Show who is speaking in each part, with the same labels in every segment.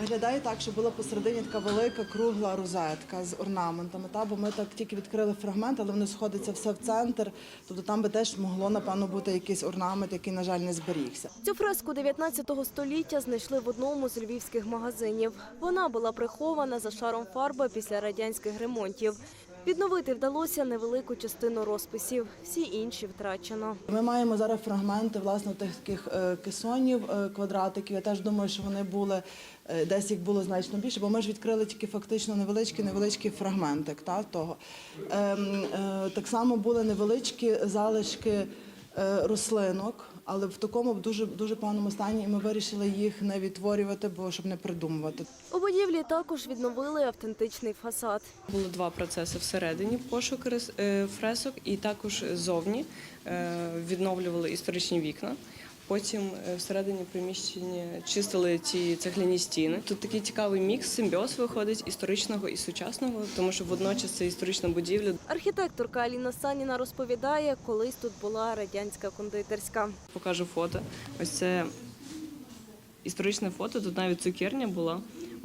Speaker 1: Виглядає так, що була посередині така велика кругла розетка з орнаментами. Та бо ми так тільки відкрили фрагмент, але воно сходиться все в центр. Тобто там би теж могло напевно бути якийсь орнамент, який на жаль не зберігся.
Speaker 2: Цю фреску 19 століття знайшли в одному з львівських магазинів. Вона була прихована за шаром фарби після радянських ремонтів. Відновити вдалося невелику частину розписів, всі інші втрачено.
Speaker 1: Ми маємо зараз фрагменти власне таких е, кесонів, е, квадратиків. Я теж думаю, що вони були е, десь їх було значно більше, бо ми ж відкрили тільки фактично невеличкий невеличкий фрагментик та, того. Ем, так само були невеличкі залишки рослинок, але в такому дуже дуже поганому стані, і ми вирішили їх не відтворювати, бо щоб не придумувати.
Speaker 2: У будівлі також відновили автентичний фасад.
Speaker 3: Було два процеси всередині пошук е, фресок, і також зовні е, відновлювали історичні вікна. Потім е, всередині приміщення чистили ці цегляні стіни. Тут такий цікавий мікс, симбіоз виходить історичного і сучасного, тому що водночас це історична будівля.
Speaker 2: Архітекторка Аліна Саніна розповідає, колись тут була радянська кондитерська.
Speaker 3: Покажу фото. Ось це історичне фото. Тут навіть цукерня була.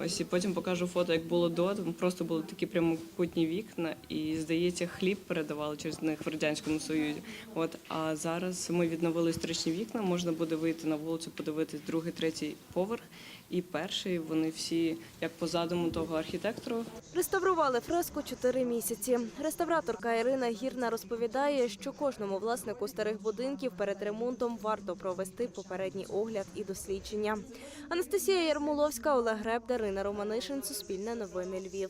Speaker 3: Ось і потім покажу фото, як було до. Там просто були такі прямокутні вікна, і здається, хліб передавали через них в радянському союзі. От а зараз ми відновили історичні вікна. Можна буде вийти на вулицю, подивитись другий, третій поверх і перший. Вони всі як по задуму того архітектора.
Speaker 2: Реставрували фреску чотири місяці. Реставраторка Ірина Гірна розповідає, що кожному власнику старих будинків перед ремонтом варто провести попередній огляд і дослідження. Анастасія Ярмоловська, Олег Греб, Романишин, Суспільне новини Львів.